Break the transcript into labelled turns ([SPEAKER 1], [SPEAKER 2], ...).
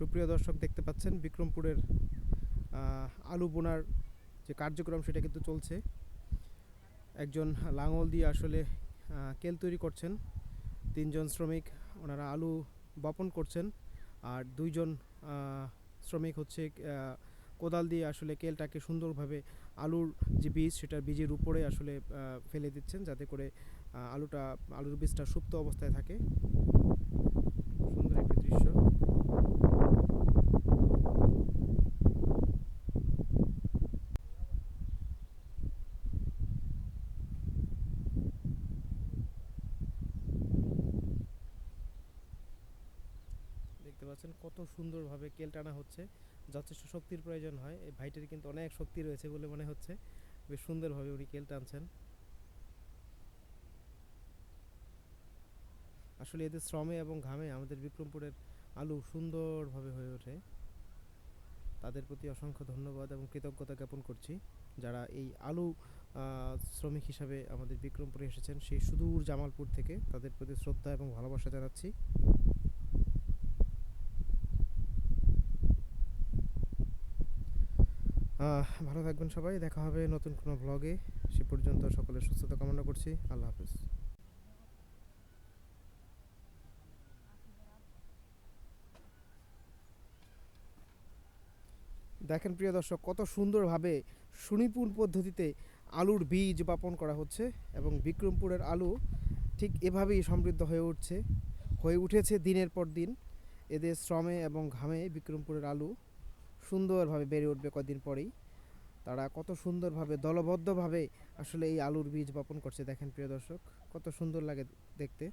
[SPEAKER 1] সুপ্রিয় দর্শক দেখতে পাচ্ছেন বিক্রমপুরের আলু বোনার যে কার্যক্রম সেটা কিন্তু চলছে। একজন লাঙল দিয়ে আসলে কেল তৈরি করছেন। তিনজন শ্রমিক, ওনারা আলু বপন করছেন। আর দুইজন শ্রমিক হচ্ছে কোদাল দিয়ে আসলে কেলটাকে সুন্দরভাবে আলুর যে বীজ, সেটার বীজের উপরে আসলে ফেলে দিচ্ছেন যাতে করে আলুটা, আলুর বীজটা সুপ্ত অবস্থায় থাকে। সুন্দর একটি দৃশ্য দেখতে পাচ্ছেন, কত সুন্দরভাবে কেল টানা হচ্ছে, যথেষ্ট শক্তির প্রয়োজন হয়। এই ভাইটার কিন্তু অনেক শক্তি রয়েছে বলে মনে হচ্ছে। বেশ সুন্দরভাবে উনি কেল টানছেন। আসলে এদের শ্রমে এবং ঘামে আমাদের বিক্রমপুরের আলু সুন্দরভাবে হয়ে ওঠে। তাদের প্রতি অসংখ্য ধন্যবাদ এবং কৃতজ্ঞতা জ্ঞাপন করছি। যারা এই আলু শ্রমিক হিসাবে আমাদের বিক্রমপুরে এসেছেন, সেই সুদূর জামালপুর থেকে তাদের প্রতি শ্রদ্ধা এবং ভালোবাসা জানাচ্ছি। ভালো থাকবেন সবাই, দেখা হবে নতুন কোনো ব্লগে সে পর্যন্ত সকলের সুস্থতা কামনা করছি। আল্লাহ হাফেজ। দেখেন প্রিয় দর্শক, কত সুন্দরভাবে সুনিপুণ পদ্ধতিতে আলুর বীজ বপন করা হচ্ছে এবং বিক্রমপুরের আলু ঠিক এভাবেই সমৃদ্ধ হয়ে উঠছে, হয়ে উঠেছে দিনের পর দিন। এদের শ্রমে এবং ঘামে বিক্রমপুরের আলু সুন্দরভাবে বেড়ে উঠবে কদিন পরেই। তারা কত সুন্দরভাবে, দলবদ্ধভাবে আসলে এই আলুর বীজ বপন করছে, দেখেন প্রিয় দর্শক, কত সুন্দর লাগে দেখতে।